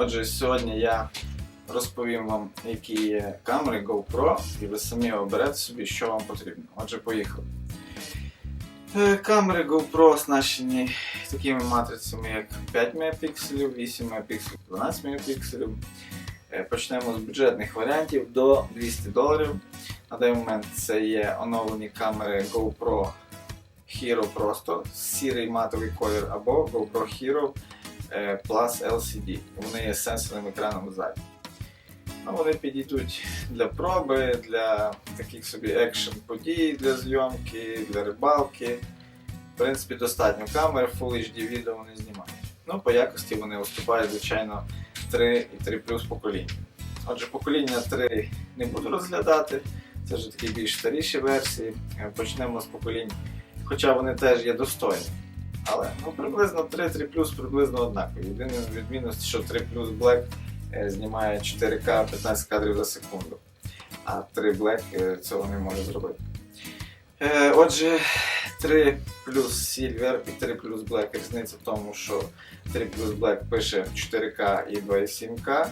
Отже, сьогодні я розповім вам, які є камери GoPro, і ви самі оберете собі, що вам потрібно. Отже, поїхали. Е, Камери GoPro оснащені такими матрицями, як 5 Мп, 8 Мп, 12 Мп. Почнемо з бюджетних варіантів до 200 доларів. На даний момент це є оновлені камери GoPro Hero просто сірий матовий колір або GoPro Hero Plus LCD. Вони є сенсорним екраном ззаді. Ну, вони підійдуть для проби, для таких собі екшн подій, для зйомки, для рибалки. В принципі, достатньо камер, Full HD відео вони знімають. Ну, по якості вони виступають, звичайно, 3 і 3 плюс покоління. Отже, покоління 3 не буду розглядати, це вже такі більш старіші версії. Е, Почнемо з поколінь, хоча вони теж є достойні. Але ну, приблизно 3 3 плюс приблизно однакові. Єдина відмінність, що 3 плюс Black е, знімає 4К 15 кадрів за секунду, а 3 Black е, цього не може зробити. Е, Отже, 3 плюс Silver і 3 плюс Black різниця в тому, що 3 плюс Black пише 4К і 2,7К.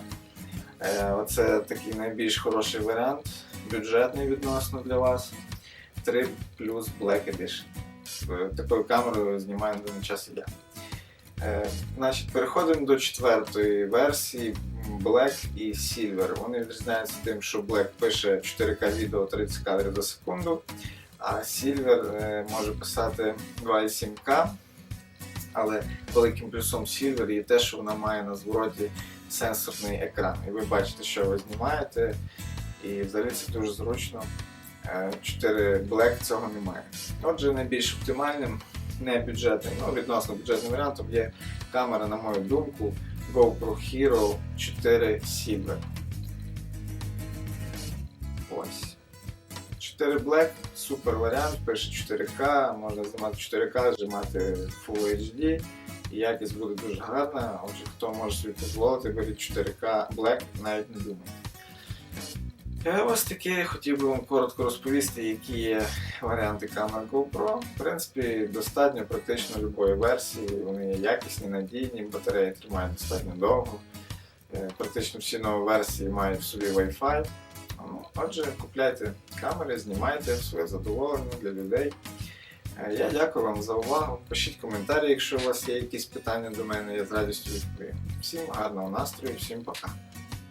Е, Оце такий найбільш хороший варіант, бюджетний відносно для вас. 3 плюс Black Edition. Е, Такою камерою знімаю на даний час я. Е, Значить, переходимо до четвертої версії Black і Silver. Вони відрізняються тим, що Black пише 4К відео 30 кадрів за секунду, а Silver е, може писати 2,7К. Але великим плюсом Silver є те, що вона має на звороті сенсорний екран. І ви бачите, що ви знімаєте, і взагалі це дуже зручно. Е, 4 Black цього немає. Отже, найбільш оптимальним, не бюджетним, ну відносно бюджетним варіантом є камера, на мою думку, GoPro Hero 4 Silver. Ось. 4 Black, супер варіант, пише 4К, можна знімати 4К, знімати Full HD. І якість буде дуже гарна. Отже, хто може собі дозволити, беріть 4К Black, навіть не думайте. Е, Ось таке хотів би вам коротко розповісти, які є варіанти камер GoPro. В принципі, достатньо практично будь-якої версії. Вони якісні, надійні, батареї тримають достатньо довго. Е, Практично всі нові версії мають в собі Wi-Fi. Отже, купляйте камери, знімайте своє задоволення для людей. Е, Я дякую вам за увагу. Пишіть коментарі, якщо у вас є якісь питання до мене, я з радістю відповім. Всім гарного настрою, всім пока.